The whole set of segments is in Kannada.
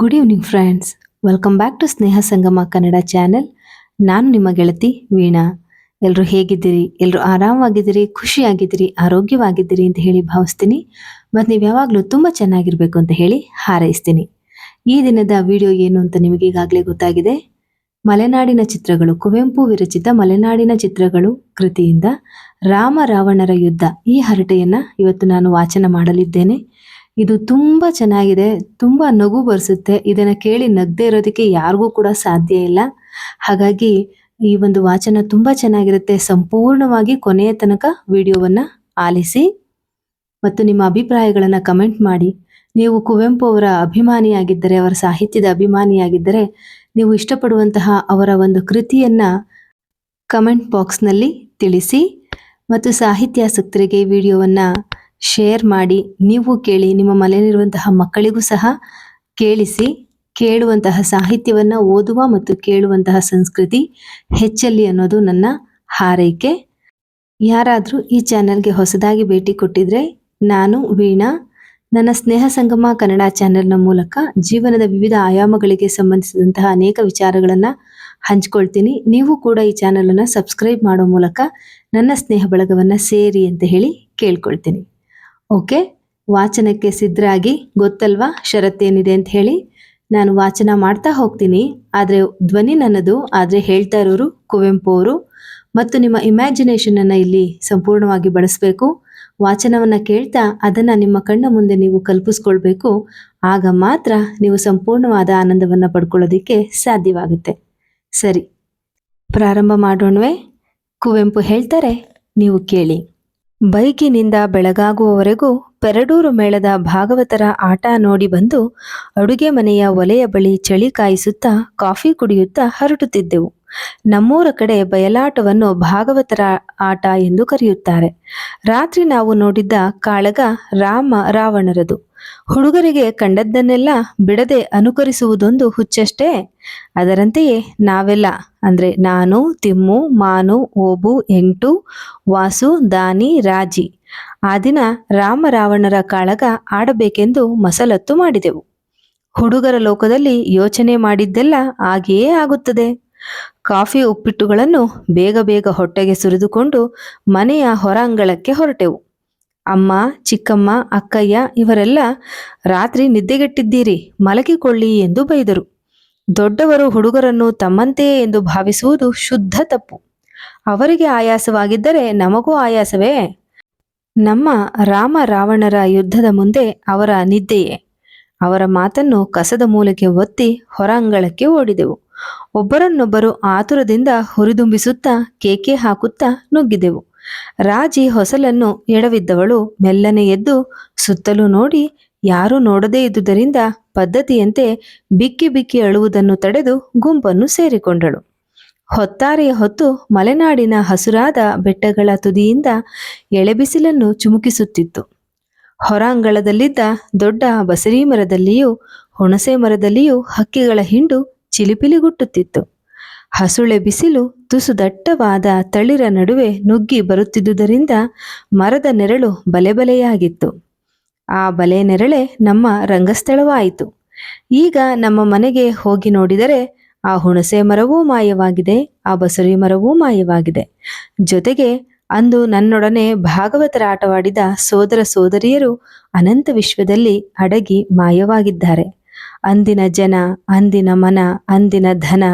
Good evening friends welcome back to Sneha Sangama Kannada channel ನಾನು ನಿಮ್ಮ ಗೆಳತಿ ವೀಣಾ. ಎಲ್ಲರೂ ಹೇಗಿದ್ದೀರಿ? ಎಲ್ಲರೂ ಆರಾಮವಾಗಿದ್ದೀರಿ? ಖುಷಿಯಾಗಿದ್ದೀರಿ? ಆರೋಗ್ಯವಾಗಿದ್ದೀರಿ ಅಂತ ಹೇಳಿ ಭಾವಿಸ್ತೀನಿ. ಮತ್ತು ನೀವು ಯಾವಾಗಲೂ ತುಂಬ ಚೆನ್ನಾಗಿರಬೇಕು ಅಂತ ಹೇಳಿ ಹಾರೈಸ್ತೀನಿ. ಈ ದಿನದ ವಿಡಿಯೋ ಏನು ಅಂತ ನಿಮಗೆ ಈಗಾಗಲೇ ಗೊತ್ತಾಗಿದೆ. ಮಲೆನಾಡಿನ ಚಿತ್ರಗಳು, ಕುವೆಂಪು ವಿರಚಿತ ಮಲೆನಾಡಿನ ಚಿತ್ರಗಳು ಕೃತಿಯಿಂದ ರಾಮ ರಾವಣರ ಯುದ್ಧ. ಈ ಹರಟೆಯನ್ನು ಇವತ್ತು ನಾನು ವಾಚನ ಮಾಡಲಿದ್ದೇನೆ. ಇದು ತುಂಬಾ ಚೆನ್ನಾಗಿದೆ, ತುಂಬಾ ನಗು ಬರ್ಸುತ್ತೆ. ಇದನ್ನ ಕೇಳಿ ನಗ್ದೇ ಇರೋದಕ್ಕೆ ಯಾರಿಗೂ ಕೂಡ ಸಾಧ್ಯ ಇಲ್ಲ. ಹಾಗಾಗಿ ಈ ಒಂದು ವಾಚನ ತುಂಬಾ ಚೆನ್ನಾಗಿರುತ್ತೆ. ಸಂಪೂರ್ಣವಾಗಿ ಕೊನೆಯ ತನಕ ವಿಡಿಯೋವನ್ನ ಆಲಿಸಿ ಮತ್ತು ನಿಮ್ಮ ಅಭಿಪ್ರಾಯಗಳನ್ನು ಕಮೆಂಟ್ ಮಾಡಿ. ನೀವು ಕುವೆಂಪು ಅವರ ಅಭಿಮಾನಿಯಾಗಿದ್ದರೆ, ಅವರ ಸಾಹಿತ್ಯದ ಅಭಿಮಾನಿಯಾಗಿದ್ದರೆ, ನೀವು ಇಷ್ಟಪಡುವಂತಹ ಅವರ ಒಂದು ಕೃತಿಯನ್ನ ಕಮೆಂಟ್ ಬಾಕ್ಸ್ನಲ್ಲಿ ತಿಳಿಸಿ ಮತ್ತು ಸಾಹಿತ್ಯಾಸಕ್ತರಿಗೆ ವಿಡಿಯೋವನ್ನು ಶೇರ್ ಮಾಡಿ ನೀವು ಕೇಳಿ ನಿಮ್ಮ ಮನೆಯಲ್ಲಿರುವಂತಹ ಮಕ್ಕಳಿಗೂ ಸಹ ಕೇಳಿಸಿ, ಕೇಳುವಂತಹ ಸಾಹಿತ್ಯವನ್ನು ಓದುವ ಮತ್ತು ಕೇಳುವಂತಹ ಸಂಸ್ಕೃತಿ ಹೆಚ್ಚಲಿ ಅನ್ನೋದು ನನ್ನ ಹಾರೈಕೆ. ಯಾರಾದರೂ ಈ ಚಾನೆಲ್ಗೆ ಹೊಸದಾಗಿ ಭೇಟಿ ಕೊಟ್ಟಿದ್ರೆ ನಾನು, ವೀಣಾ, ನನ್ನ ಸ್ನೇಹ ಸಂಗಮ ಕನ್ನಡ ಚಾನೆಲ್ನ ಮೂಲಕ ಜೀವನದ ವಿವಿಧ ಆಯಾಮಗಳಿಗೆ ಸಂಬಂಧಿಸಿದಂತಹ ಅನೇಕ ವಿಚಾರಗಳನ್ನು ಹಂಚ್ಕೊಳ್ತೀನಿ. ನೀವು ಕೂಡ ಈ ಚಾನಲನ್ನು ಸಬ್ಸ್ಕ್ರೈಬ್ ಮಾಡೋ ಮೂಲಕ ನನ್ನ ಸ್ನೇಹ ಬಳಗವನ್ನು ಸೇರಿ ಅಂತ ಹೇಳಿ ಕೇಳ್ಕೊಳ್ತೀನಿ. ಓಕೆ? ವಾಚನಕ್ಕೆ ಸಿದ್ಧರಾಗಿ ಗೊತ್ತಲ್ವಾ ಷರತ್ತೇನಿದೆ ಅಂತ ಹೇಳಿ? ನಾನು ವಾಚನ ಮಾಡ್ತಾ ಹೋಗ್ತೀನಿ. ಆದರೆ ಧ್ವನಿ ನನ್ನದು, ಆದರೆ ಹೇಳ್ತಾ ಇರೋರು ಕುವೆಂಪು ಅವರು. ಮತ್ತು ನಿಮ್ಮ ಇಮ್ಯಾಜಿನೇಷನನ್ನು ಇಲ್ಲಿ ಸಂಪೂರ್ಣವಾಗಿ ಬಳಸಬೇಕು. ವಾಚನವನ್ನು ಕೇಳ್ತಾ ಅದನ್ನು ನಿಮ್ಮ ಕಣ್ಣ ಮುಂದೆ ನೀವು ಕಲ್ಪಿಸ್ಕೊಳ್ಬೇಕು. ಆಗ ಮಾತ್ರ ನೀವು ಸಂಪೂರ್ಣವಾದ ಆನಂದವನ್ನು ಪಡ್ಕೊಳ್ಳೋದಕ್ಕೆ ಸಾಧ್ಯವಾಗುತ್ತೆ. ಸರಿ. ಪ್ರಾರಂಭ ಮಾಡೋಣವೇ. ಕುವೆಂಪು ಹೇಳ್ತಾರೆ, ನೀವು ಕೇಳಿ. ಬೈಕಿನಿಂದ ಬೆಳಗಾಗುವವರೆಗೂ ಪೆರಡೂರು ಮೇಳದ ಭಾಗವತರ ಆಟ ನೋಡಿ ಬಂದು ಅಡುಗೆ ಮನೆಯ ಒಲೆಯ ಬಳಿ ಚಳಿ ಕಾಯಿಸುತ್ತಾ ಕಾಫಿ ಕುಡಿಯುತ್ತಾ ಹರಟುತ್ತಿದ್ದೆವು. ನಮ್ಮೂರ ಕಡೆ ಬಯಲಾಟವನ್ನು ಭಾಗವತರ ಆಟ ಎಂದು ಕರೆಯುತ್ತಾರೆ. ರಾತ್ರಿ ನಾವು ನೋಡಿದ್ದ ಕಾಳಗ ರಾಮ ರಾವಣರದು. ಹುಡುಗರಿಗೆ ಕಂಡದ್ದನ್ನೆಲ್ಲ ಬಿಡದೆ ಅನುಕರಿಸುವುದೊಂದು ಹುಚ್ಚಷ್ಟೇ? ಅದರಂತೆಯೇ ನಾವೆಲ್ಲ, ಅಂದ್ರೆ ನಾನು, ತಿಮ್ಮು, ಮಾನು, ಓಬು ಎಂಟು ವಾಸು, ದಾನಿ, ರಾಜಿ, ಆ ದಿನ ರಾಮ ರಾವಣರ ಕಾಳಗ ಆಡಬೇಕೆಂದು ಮಸಲತ್ತು ಮಾಡಿದೆವು. ಹುಡುಗರ ಲೋಕದಲ್ಲಿ ಯೋಚನೆ ಮಾಡಿದ್ದೆಲ್ಲ ಹಾಗೆಯೇ ಆಗುತ್ತದೆ. ಕಾಫಿ ಉಪ್ಪಿಟ್ಟುಗಳನ್ನು ಬೇಗ ಬೇಗ ಹೊಟ್ಟೆಗೆ ಸುರಿದುಕೊಂಡು ಮನೆಯ ಹೊರಾಂಗಳಕ್ಕೆ ಹೊರಟೆವು. ಅಮ್ಮ, ಚಿಕ್ಕಮ್ಮ, ಅಕ್ಕಯ್ಯ ಇವರೆಲ್ಲ ರಾತ್ರಿ ನಿದ್ದೆಗೆಟ್ಟಿದ್ದೀರಿ, ಮಲಗಿಕೊಳ್ಳಿ ಎಂದು ಬೈದರು. ದೊಡ್ಡವರು ಹುಡುಗರನ್ನು ತಮ್ಮಂತೆಯೇ ಎಂದು ಭಾವಿಸುವುದು ಶುದ್ಧ ತಪ್ಪು. ಅವರಿಗೆ ಆಯಾಸವಾಗಿದ್ದರೆ ನಮಗೂ ಆಯಾಸವೇ? ನಮ್ಮ ರಾಮ ರಾವಣರ ಯುದ್ಧದ ಮುಂದೆ ಅವರ ನಿದ್ದೆಯೇ? ಅವರ ಮಾತನ್ನು ಕಸದ ಮೂಲಕ್ಕೆ ಒತ್ತಿ ಹೊರಾಂಗಳಕ್ಕೆ ಓಡಿದೆವು. ಒಬ್ಬರನ್ನೊಬ್ಬರು ಆತುರದಿಂದ ಹುರಿದುಂಬಿಸುತ್ತಾ ಕೇಕೆ ಹಾಕುತ್ತಾ ನುಗ್ಗಿದೆವು. ರಾಜಿ ಹೊಸಲನ್ನು ಎಡವಿದ್ದವಳು ಮೆಲ್ಲನೆ ಎದ್ದು ಸುತ್ತಲೂ ನೋಡಿ, ಯಾರೂ ನೋಡದೇ ಇದ್ದುದರಿಂದ ಪದ್ಧತಿಯಂತೆ ಬಿಕ್ಕಿ ಬಿಕ್ಕಿ ಅಳುವುದನ್ನು ತಡೆದು ಗುಂಪನ್ನು ಸೇರಿಕೊಂಡಳು. ಹೊತ್ತಾರೆಯ ಹೊತ್ತು ಮಲೆನಾಡಿನ ಹಸುರಾದ ಬೆಟ್ಟಗಳ ತುದಿಯಿಂದ ಎಳೆಬಿಸಿಲನ್ನು ಚುಮುಕಿಸುತ್ತಿತ್ತು. ಹೊರಾಂಗಳದಲ್ಲಿದ್ದ ದೊಡ್ಡ ಬಸರಿ ಮರದಲ್ಲಿಯೂ ಹುಣಸೆ ಮರದಲ್ಲಿಯೂ ಹಕ್ಕಿಗಳ ಹಿಂಡು ಚಿಲಿಪಿಲಿಗುಟ್ಟುತ್ತಿತ್ತು. ಹಸುಳೆ ಬಿಸಿಲು ತುಸು ದಟ್ಟವಾದ ತಳಿರ ನಡುವೆ ನುಗ್ಗಿ ಬರುತ್ತಿದ್ದುದರಿಂದ ಮರದ ನೆರಳು ಬಲೆಬಲೆಯಾಗಿತ್ತು ಆ ಬಲೆ ನೆರಳೆ ನಮ್ಮ ರಂಗಸ್ಥಳವಾಯಿತು. ಈಗ ನಮ್ಮ ಮನೆಗೆ ಹೋಗಿ ನೋಡಿದರೆ ಆ ಹುಣಸೆ ಮರವೂ ಮಾಯವಾಗಿದೆ, ಆ ಬಸರಿ ಮರವೂ ಮಾಯವಾಗಿದೆ. ಜೊತೆಗೆ ಅಂದು ನನ್ನೊಡನೆ ಭಾಗವತರ ಆಟವಾಡಿದ ಸೋದರ ಸೋದರಿಯರು ಅನಂತ ವಿಶ್ವದಲ್ಲಿ ಅಡಗಿ ಮಾಯವಾಗಿದ್ದಾರೆ. ಅಂದಿನ ಜನ, ಅಂದಿನ ಮನ, ಅಂದಿನ ಧನ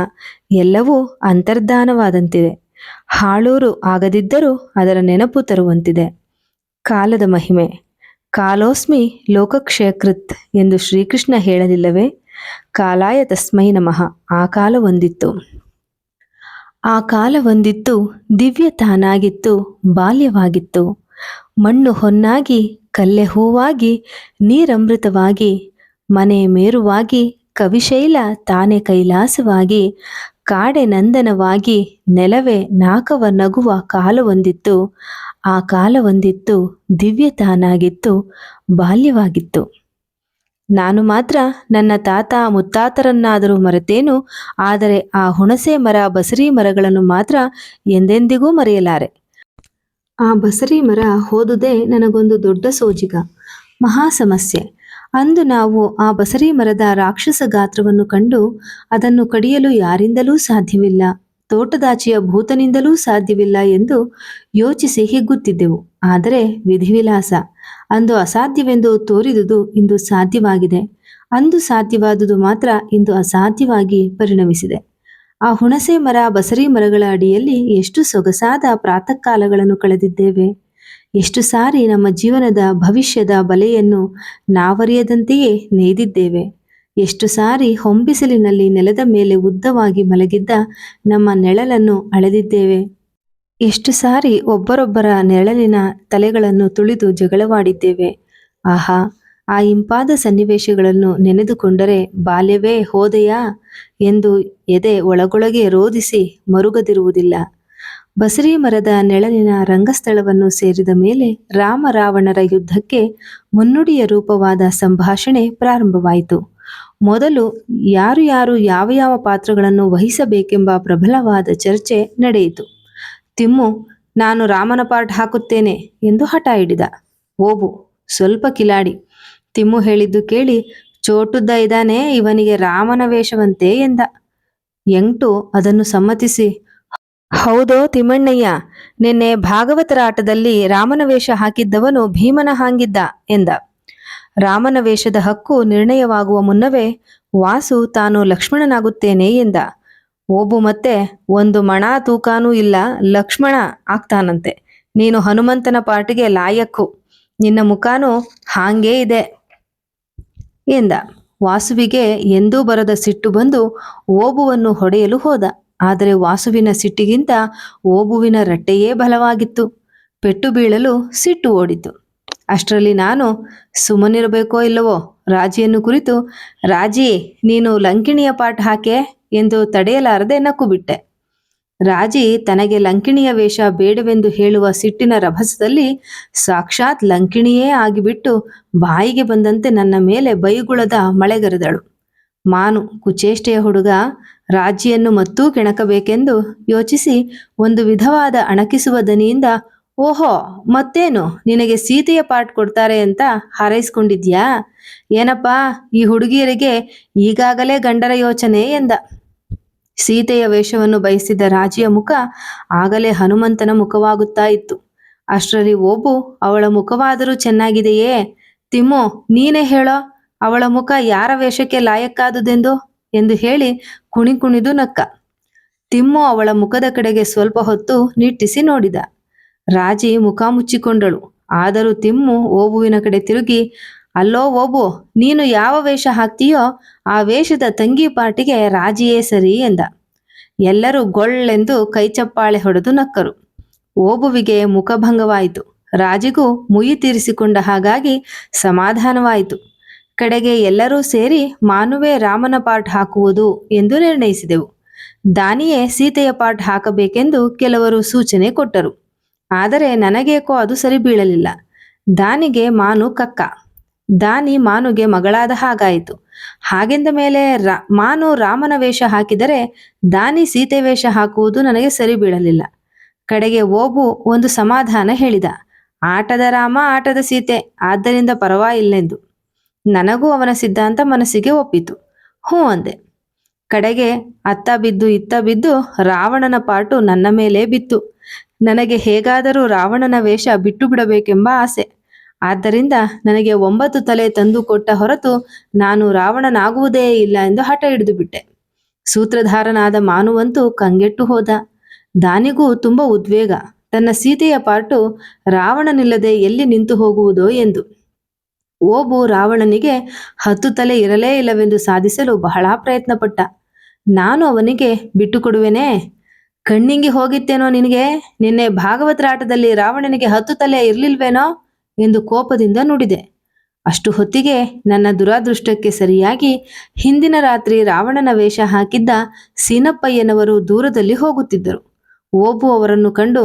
ಎಲ್ಲವೂ ಅಂತರ್ಧಾನವಾದಂತಿದೆ. ಹಾಳೂರು ಆಗದಿದ್ದರೂ ಅದರ ನೆನಪು ತರುವಂತಿದೆ. ಕಾಲದ ಮಹಿಮೆ. ಕಾಲೋಸ್ಮಿ ಲೋಕಕ್ಷಯಕೃತ್ ಎಂದು ಶ್ರೀಕೃಷ್ಣ ಹೇಳಲಿಲ್ಲವೇ? ಕಾಲಾಯ ತಸ್ಮೈ ನಮಃ. ಆ ಕಾಲ ಒಂದಿತ್ತು. ಆ ಕಾಲ ಒಂದಿತ್ತು, ದಿವ್ಯ ತಾನಾಗಿತ್ತು, ಬಾಲ್ಯವಾಗಿತ್ತು. ಮಣ್ಣು ಹೊನ್ನಾಗಿ, ಕಲ್ಲೆ ಹೂವಾಗಿ, ನೀರಮೃತವಾಗಿ ಮನೆ ಮೇರುವಾಗಿ ಕವಿಶೈಲ ತಾನೆ ಕೈಲಾಸವಾಗಿ, ಕಾಡೆ ನಂದನವಾಗಿ ನೆಲವೇ ನಾಕವ ನಗುವ ಕಾಲವೊಂದಿತ್ತು. ಆ ಕಾಲವೊಂದಿತ್ತು ದಿವ್ಯ ತಾನಾಗಿತ್ತು, ಬಾಲ್ಯವಾಗಿತ್ತು. ನಾನು ಮಾತ್ರ ನನ್ನ ತಾತ ಮುತ್ತಾತರನ್ನಾದರೂ ಮರೆತೇನು, ಆದರೆ ಆ ಹುಣಸೆ ಮರ, ಬಸರಿ ಮರಗಳನ್ನು ಮಾತ್ರ ಎಂದೆಂದಿಗೂ ಮರೆಯಲಾರೆ. ಆ ಬಸರಿ ಮರ ಹೋದುದೇ ನನಗೊಂದು ದೊಡ್ಡ ಸೋಜಿಗ, ಮಹಾ ಸಮಸ್ಯೆ. ಅಂದು ನಾವು ಆ ಬಸರಿ ಮರದ ರಾಕ್ಷಸ ಗಾತ್ರವನ್ನು ಕಂಡು ಅದನ್ನು ಕಡಿಯಲು ಯಾರಿಂದಲೂ ಸಾಧ್ಯವಿಲ್ಲ, ತೋಟದಾಚೆಯ ಭೂತನಿಂದಲೂ ಸಾಧ್ಯವಿಲ್ಲ ಎಂದು ಯೋಚಿಸಿ ಹಿಗ್ಗುತ್ತಿದ್ದೆವು. ಆದರೆ ವಿಧಿವಿಲಾಸ, ಅಂದು ಅಸಾಧ್ಯವೆಂದು ತೋರಿದುದು ಇಂದು ಸಾಧ್ಯವಾಗಿದೆ, ಅಂದು ಸಾಧ್ಯವಾದುದು ಮಾತ್ರ ಇಂದು ಅಸಾಧ್ಯವಾಗಿ ಪರಿಣಮಿಸಿದೆ. ಆ ಹುಣಸೆ ಮರ ಬಸರಿ ಮರಗಳ ಅಡಿಯಲ್ಲಿ ಎಷ್ಟು ಸೊಗಸಾದ ಪ್ರಾತಃ ಕಾಲಗಳನ್ನು ಕಳೆದಿದ್ದೇವೆ. ಎಷ್ಟು ಸಾರಿ ನಮ್ಮ ಜೀವನದ ಭವಿಷ್ಯದ ಬಲೆಯನ್ನು ನಾವರಿಯದಂತೆಯೇ ನೇಯ್ದಿದ್ದೇವೆ. ಎಷ್ಟು ಸಾರಿ ಹೊಂಬಿಸಿಲಿನಲ್ಲಿ ನೆಲದ ಮೇಲೆ ಉದ್ದವಾಗಿ ಮಲಗಿದ್ದ ನಮ್ಮ ನೆಳಲನ್ನು ಅಳೆದಿದ್ದೇವೆ. ಎಷ್ಟು ಸಾರಿ ಒಬ್ಬರೊಬ್ಬರ ನೆರಳಿನ ತಲೆಗಳನ್ನು ತುಳಿದು ಜಗಳವಾಡಿದ್ದೇವೆ. ಆಹಾ, ಆ ಇಂಪಾದ ಸನ್ನಿವೇಶಗಳನ್ನು ನೆನೆದುಕೊಂಡರೆ ಬಾಲ್ಯವೇ ಹೋದೆಯಾ ಎಂದು ಎದೆ ಒಳಗೊಳಗೆ ರೋಧಿಸಿ ಮರುಗದಿರುವುದಿಲ್ಲ. ಬಸರಿ ಮರದ ನೆಳಲಿನ ರಂಗಸ್ಥಳವನ್ನು ಸೇರಿದ ಮೇಲೆ ರಾಮ ರಾವಣರ ಯುದ್ಧಕ್ಕೆ ಮುನ್ನುಡಿಯ ರೂಪವಾದ ಸಂಭಾಷಣೆ ಪ್ರಾರಂಭವಾಯಿತು. ಮೊದಲು ಯಾರು ಯಾರು ಯಾವ ಯಾವ ಪಾತ್ರಗಳನ್ನು ವಹಿಸಬೇಕೆಂಬ ಪ್ರಬಲವಾದ ಚರ್ಚೆ ನಡೆಯಿತು. ತಿಮ್ಮು, ನಾನು ರಾಮನ ಪಾರ್ಟ್ ಹಾಕುತ್ತೇನೆ ಎಂದು ಹಠ ಹಿಡಿದ. ಓಬು, ಸ್ವಲ್ಪ ಕಿಲಾಡಿ. ತಿಮ್ಮು ಹೇಳಿದ್ದು ಕೇಳಿ ಚೋಟುದ್ದ ಇದ್ದಾನೆ, ಇವನಿಗೆ ರಾಮನ ವೇಷವಂತೆ ಎಂದ. ಎಂಟು, ಅದನ್ನು ಸಮ್ಮತಿಸಿ. ಹೌದೋ ತಿಮ್ಮಣ್ಣಯ್ಯ, ನಿನ್ನೆ ಭಾಗವತರ ಆಟದಲ್ಲಿ ರಾಮನ ವೇಷ ಹಾಕಿದ್ದವನು ಭೀಮನ ಹಾಂಗಿದ್ದ ಎಂದ. ರಾಮನ ವೇಷದ ಹಕ್ಕು ನಿರ್ಣಯವಾಗುವ ಮುನ್ನವೇ ವಾಸು ತಾನು ಲಕ್ಷ್ಮಣನಾಗುತ್ತೇನೆ ಎಂದ. ಓಬು ಮತ್ತೆ, ಒಂದು ಮಣ ತೂಕಾನೂ ಇಲ್ಲ, ಲಕ್ಷ್ಮಣ ಆಗ್ತಾನಂತೆ. ನೀನು ಹನುಮಂತನ ಪಾಟಿಗೆ ಲಾಯಕ್ಕು. ನಿನ್ನ ಮುಖಾನು ಹಾಂಗೇ ಇದೆ ಎಂದ. ವಾಸುವಿಗೆ ಎಂದೂ ಬರದ ಸಿಟ್ಟು ಬಂದು ಓಬುವನ್ನು ಹೊಡೆಯಲು ಹೋದ. ಆದರೆ ವಾಸುವಿನ ಸಿಟ್ಟಿಗಿಂತ ಓಬುವಿನ ರಟ್ಟೆಯೇ ಬಲವಾಗಿತ್ತು. ಪೆಟ್ಟು ಬೀಳಲು ಸಿಟ್ಟು ಓಡಿತು. ಅಷ್ಟರಲ್ಲಿ ನಾನು, ಸುಮ್ಮನಿರಬೇಕೋ ಇಲ್ಲವೋ, ರಾಜಿಯನ್ನು ಕುರಿತು, ರಾಜಿ, ನೀನು ಲಂಕಿಣಿಯ ಪಾಠ ಹಾಕೆ ಎಂದು ತಡೆಯಲಾರದೆ ನಕ್ಕು ಬಿಟ್ಟೆ ರಾಜಿ ತನಗೆ ಲಂಕಿಣಿಯ ವೇಷ ಬೇಡವೆಂದು ಹೇಳುವ ಸಿಟ್ಟಿನ ರಭಸದಲ್ಲಿ ಸಾಕ್ಷಾತ್ ಲಂಕಿಣಿಯೇ ಆಗಿಬಿಟ್ಟು ಬಾಯಿಗೆ ಬಂದಂತೆ ನನ್ನ ಮೇಲೆ ಬೈಗುಳದ ಮಳೆಗರೆದಳು. ಮಾನು, ಕುಚೇಷ್ಟೆಯ ಹುಡುಗ ರಾಜಿಯನ್ನು ಮತ್ತೂ ಕೆಣಕಬೇಕೆಂದು ಯೋಚಿಸಿ ಒಂದು ವಿಧವಾದ ಅಣಕಿಸುವ ದನಿಯಿಂದ, ಓಹೋ, ಮತ್ತೇನು ನಿನಗೆ ಸೀತೆಯ ಪಾಠ ಕೊಡ್ತಾರೆ ಅಂತ ಹಾರೈಸ್ಕೊಂಡಿದ್ಯಾ? ಏನಪ್ಪಾ, ಈ ಹುಡುಗಿಯರಿಗೆ ಈಗಾಗಲೇ ಗಂಡರ ಯೋಚನೆ ಎಂದ. ಸೀತೆಯ ವೇಷವನ್ನು ಬಯಸಿದ ರಾಜಿಯ ಮುಖ ಆಗಲೇ ಹನುಮಂತನ ಮುಖವಾಗುತ್ತಾ ಇತ್ತು. ಅಷ್ಟರಲ್ಲಿ ಓಬು, ಅವಳ ಮುಖವಾದರೂ ಚೆನ್ನಾಗಿದೆಯೇ? ತಿಮ್ಮು, ನೀನೇ ಹೇಳೋ, ಅವಳ ಮುಖ ಯಾರ ವೇಷಕ್ಕೆ ಲಾಯಕ್ಕಾದುದೆಂದು? ಎಂದು ಹೇಳಿ ಕುಣಿ ಕುಣಿದು ನಕ್ಕ. ತಿಮ್ಮು ಅವಳ ಮುಖದ ಕಡೆಗೆ ಸ್ವಲ್ಪ ಹೊತ್ತು ನಿಟ್ಟಿಸಿ ನೋಡಿದ. ರಾಜಿ ಮುಖ ಮುಚ್ಚಿಕೊಂಡಳು. ಆದರೂ ತಿಮ್ಮು ಓಬುವಿನ ಕಡೆ ತಿರುಗಿ, ಅಲ್ಲೋ ಓಬು, ನೀನು ಯಾವ ವೇಷ ಹಾಕ್ತೀಯೋ ಆ ವೇಷದ ತಂಗಿ ಪಾರ್ಟಿಗೆ ರಾಜಿಯೇ ಸರಿ ಎಂದ. ಎಲ್ಲರೂ ಗೊಳ್ಳೆಂದು ಕೈಚಪ್ಪಾಳೆ ಹೊಡೆದು ನಕ್ಕರು. ಓಬುವಿಗೆ ಮುಖಭಂಗವಾಯಿತು. ರಾಜಿಗೂ ಮುಯಿ ತೀರಿಸಿಕೊಂಡ ಹಾಗಾಗಿ ಸಮಾಧಾನವಾಯಿತು. ಕಡೆಗೆ ಎಲ್ಲರೂ ಸೇರಿ ಮಾನುವೆ ರಾಮನ ಪಾಠ ಹಾಕುವುದು ಎಂದು ನಿರ್ಣಯಿಸಿದೆವು. ದಾನಿಯೇ ಸೀತೆಯ ಪಾಠ ಹಾಕಬೇಕೆಂದು ಕೆಲವರು ಸೂಚನೆ ಕೊಟ್ಟರು. ಆದರೆ ನನಗೇಕೋ ಅದು ಸರಿ ಬೀಳಲಿಲ್ಲ. ದಾನಿಗೆ ಮಾನು ಕಕ್ಕ. ದಾನಿ ಮಾನುಗೆ ಮಗಳಾದ ಹಾಗಾಯಿತು. ಹಾಗೆಂದ ಮೇಲೆ ರಾ, ಮಾನು ರಾಮನ ವೇಷ ಹಾಕಿದರೆ ದಾನಿ ಸೀತೆ ವೇಷ ಹಾಕುವುದು ನನಗೆ ಸರಿ ಬೀಳಲಿಲ್ಲ. ಕಡೆಗೆ ಓಬು ಒಂದು ಸಮಾಧಾನ ಹೇಳಿದ. ಆಟದ ರಾಮ, ಆಟದ ಸೀತೆ. ಆದ್ದರಿಂದ ಪರವಾಗಿಲ್ಲೆಂದು. ನನಗೂ ಅವನ ಸಿದ್ಧಾಂತ ಮನಸ್ಸಿಗೆ ಒಪ್ಪಿತು. ಹ್ಞೂ ಅಂದೆ. ಕಡೆಗೆ ಅತ್ತ ಬಿದ್ದು ಇತ್ತ ಬಿದ್ದು ರಾವಣನ ಪಾಟು ನನ್ನ ಮೇಲೆ ಬಿತ್ತು. ನನಗೆ ಹೇಗಾದರೂ ರಾವಣನ ವೇಷ ಬಿಟ್ಟು ಬಿಡಬೇಕೆಂಬ ಆಸೆ. ಆದ್ದರಿಂದ ನನಗೆ ಒಂಬತ್ತು ತಲೆ ತಂದು ಕೊಟ್ಟ ಹೊರತು ನಾನು ರಾವಣನಾಗುವುದೇ ಇಲ್ಲ ಎಂದು ಹಠ ಹಿಡಿದು ಬಿಟ್ಟೆ. ಸೂತ್ರಧಾರನಾದ ಮಾನುವಂತೂ ಕಂಗೆಟ್ಟು ಹೋದ. ದಾನಿಗೂ ತುಂಬ ಉದ್ವೇಗ. ತನ್ನ ಸೀತೆಯ ಪಾಟು ರಾವಣನಿಲ್ಲದೆ ಎಲ್ಲಿ ನಿಂತು ಹೋಗುವುದೋ ಎಂದು. ಓಬು ರಾವಣನಿಗೆ ಹತ್ತು ತಲೆ ಇರಲೇ ಇಲ್ಲವೆಂದು ಸಾಧಿಸಲು ಬಹಳ ಪ್ರಯತ್ನಪಟ್ಟ. ನಾನು ಅವನಿಗೆ ಬಿಟ್ಟುಕೊಡುವೆನೇ ಕಣ್ಣಿಂಗಿ ಹೋಗಿತ್ತೇನೋ ನಿನಗೆ? ನಿನ್ನೆ ಭಾಗವತರಾಟದಲ್ಲಿ ರಾವಣನಿಗೆ ಹತ್ತು ತಲೆ ಇರಲಿಲ್ವೇನೋ? ಎಂದು ಕೋಪದಿಂದ ನುಡಿದೆ. ಅಷ್ಟು ಹೊತ್ತಿಗೆ ನನ್ನ ದುರಾದೃಷ್ಟಕ್ಕೆ ಸರಿಯಾಗಿ ಹಿಂದಿನ ರಾತ್ರಿ ರಾವಣನ ವೇಷ ಹಾಕಿದ್ದ ಸೀನಪ್ಪಯ್ಯನವರು ದೂರದಲ್ಲಿ ಹೋಗುತ್ತಿದ್ದರು. ಓಬು ಅವರನ್ನು ಕಂಡು,